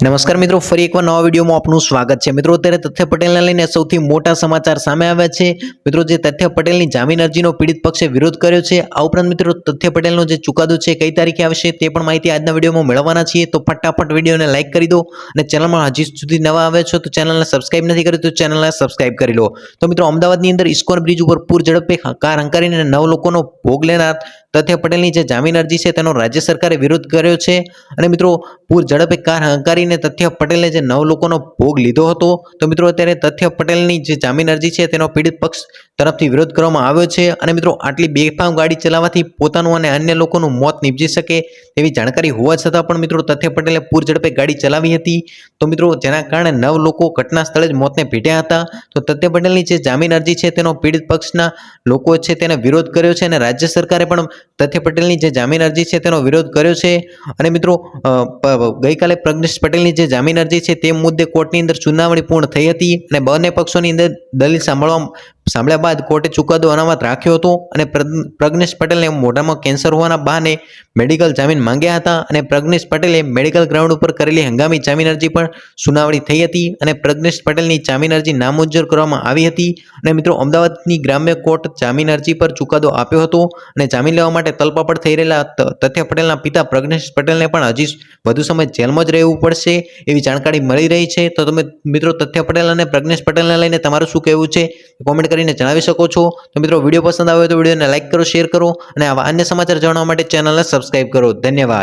નમસ્કાર મિત્રો, ફરી એકવાર નવા વિડીયોમાં આપનું સ્વાગત છે. મિત્રો, અત્યારે તથ્ય પટેલને લઈને સૌથી મોટા સમાચાર સામે આવ્યા છે. મિત્રો, જે તથ્ય પટેલની જામીન અરજીનો પીડિત પક્ષે વિરોધ કર્યો છે, આ ઉપરાંત મિત્રો, તથ્ય પટેલનો જે ચુકાદો છે કઈ તારીખે આવશે તે પણ માહિતી આજના વિડીયોમાં મેળવવાના છીએ. તો ફટાફટ વિડીયોને લાઇક કરી દો અને ચેનલમાં હજી સુધી નવા આવે છો તો ચેનલને સબસ્ક્રાઇબ નથી કરી તો ચેનલને સબસ્ક્રાઇબ કરી લો. તો મિત્રો, અમદાવાદની અંદર ઇસ્કોન બ્રિજ ઉપર પૂર ઝડપે કાર હંકારીને નવ લોકોનો ભોગ લેનાર તથ્ય પટેલની જે જામીન અરજી છે તેનો રાજ્ય સરકારે વિરોધ કર્યો છે. અને મિત્રો, પૂર ઝડપે કાર હંકારીને તથ્ય પટેલે જે નવ લોકોનો ભોગ લીધો હતો, તો મિત્રો અત્યારે તથ્ય પટેલની જે જામીન અરજી છે તેનો પીડિત પક્ષ તરફથી વિરોધ કરવામાં આવ્યો છે. અને મિત્રો, આટલી બેફામ ગાડી ચલાવવાથી પોતાનું અને અન્ય લોકોનું મોત નીપજી શકે તેવી જાણકારી હોવા છતાં પણ મિત્રો, તથ્ય પટેલે પૂર ઝડપે ગાડી ચલાવી હતી. તો મિત્રો, જેના કારણે નવ લોકો ઘટના સ્થળે જ મોતને ભેટ્યા હતા. તો તથ્ય પટેલની જે જામીન અરજી છે તેનો પીડિત પક્ષના લોકો છે તેને વિરોધ કર્યો છે અને રાજ્ય સરકારે પણ તથ્ય પટેલની જે જામીન અરજી છે તેનો વિરોધ કર્યો છે. અને મિત્રો ગઈકાલે પ્રજ્ઞેશ પટેલની જે જામીન અરજી છે તે મુદ્દે કોર્ટની અંદર સુનાવણી પૂર્ણ થઈ હતી અને બંને પક્ષોની અંદર દલીલ સાંભળવા સાંભળ્યા બાદ કોર્ટે ચુકાદો અનામત રાખ્યો હતો અને પ્રજ્ઞ- પ્રજ્ઞેશ પટેલને મોઢામાં કેન્સર હોવાના બહાને મેડિકલ જામીન માંગ્યા હતા અને પ્રજ્ઞેશ પટેલે મેડિકલ ગ્રાઉન્ડ ઉપર કરેલી હંગામી જામીન અરજી પણ સુનાવણી થઈ હતી અને પ્રજ્ઞેશ પટેલની જામીન અરજી નામંજૂર કરવામાં આવી હતી. અને મિત્રો, અમદાવાદની ગ્રામ્ય કોર્ટ જામીન અરજી પર ચુકાદો આપ્યો હતો અને જામીન લેવા માટે તલપાપડ થઈ રહેલા તથ્ય પટેલના પિતા પ્રજ્ઞેશ પટેલને પણ હજી વધુ સમય જેલમાં જ રહેવું પડશે એવી જાણકારી મળી રહી છે. તો તમે, મિત્રો, તથ્ય પટેલ અને પ્રજ્ઞેશ પટેલને લઈને તમારું શું કહેવું છે? કોમેન્ટ કરીને જણાવી શકો છો. તો મિત્રો, વીડિયો પસંદ આવે તો વિડીયોને લાઇક કરો, શેર કરો અને આવા અન્ય સમાચાર જાણવા માટે ચેનલને સબસ્ક્રાઇબ કરો. ધન્યવાદ.